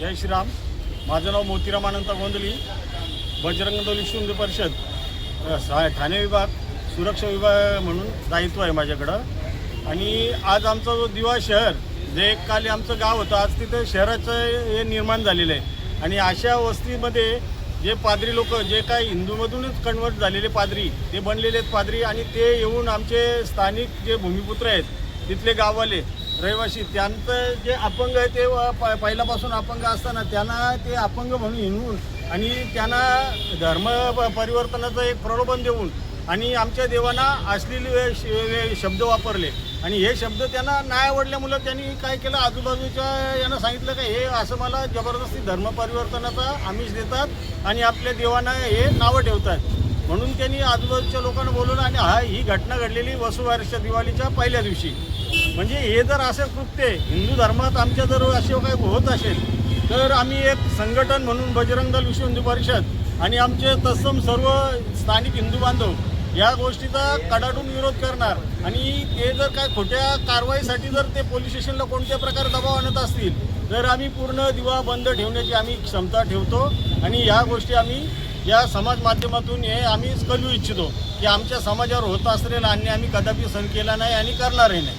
जय श्रीराम. माझं नाव मोतीराम अनंत गोंदली. बजरंग दल विश्व परिषद ठाणे विभाग सुरक्षा विभाग म्हणून दायित्व आहे माझ्याकडं. आणि आज आमचा जो दिवा शहर जे एक काली आमचं गाव होतं आज तिथं शहराचं हे निर्माण झालेलं आहे. आणि अशा वस्तीमध्ये जे पादरी लोक जे काय हिंदूमधूनच कन्वर्ट झालेले पादरी ते बनलेले आहेत पादरी आणि ते येऊन आमचे स्थानिक जे भूमिपुत्र आहेत तिथले गाववाले रहिवासी त्यांचं जे अपंग आहे ते व प- पहिल्यापासून अपंग असताना त्यांना ते अपंग म्हणून हिणवून आणि त्यांना धर्म प- परिवर्तनाचं एक प्रलोभन देऊन आणि आमच्या देवांना असलेले श- शब्द वापरले. आणि हे शब्द त्यांना नाही आवडल्यामुळं त्यांनी काय केलं? आजूबाजूच्या यांना सांगितलं का हे असं मला जबरदस्ती धर्मपरिवर्तनाचा आमिष देतात आणि आपल्या देवांना हे नावं ठेवतात. म्हणून त्यांनी आजूबाजूच्या लोकांना बोलवलं आणि हा ही घटना घडलेली वसुवारच्या दिवाळीच्या पहिल्या दिवशी. म्हणजे हे जर असं कृत्य हिंदू धर्मात आमच्या जर असे काही होत असेल तर आम्ही एक संघटन म्हणून बजरंग दल विश्व हिंदू परिषद आणि आमचे तत्सम सर्व स्थानिक हिंदू बांधव या गोष्टीचा कडाडून विरोध करणार आणि ते जर काय खोट्या कारवाईसाठी जर ते पोलीस स्टेशनला कोणत्या प्रकारे दबाव आणत असतील तर आम्ही पूर्ण दिवा बंद ठेवण्याची आम्ही क्षमता ठेवतो आणि ह्या गोष्टी आम्ही या समाज माध्यमातून हे आम्ही कळू इच्छितो की आमच्या समाजावर होत असलेला अन्याय आम्ही कदापि सहन केला नाही आणि करणारही नाही.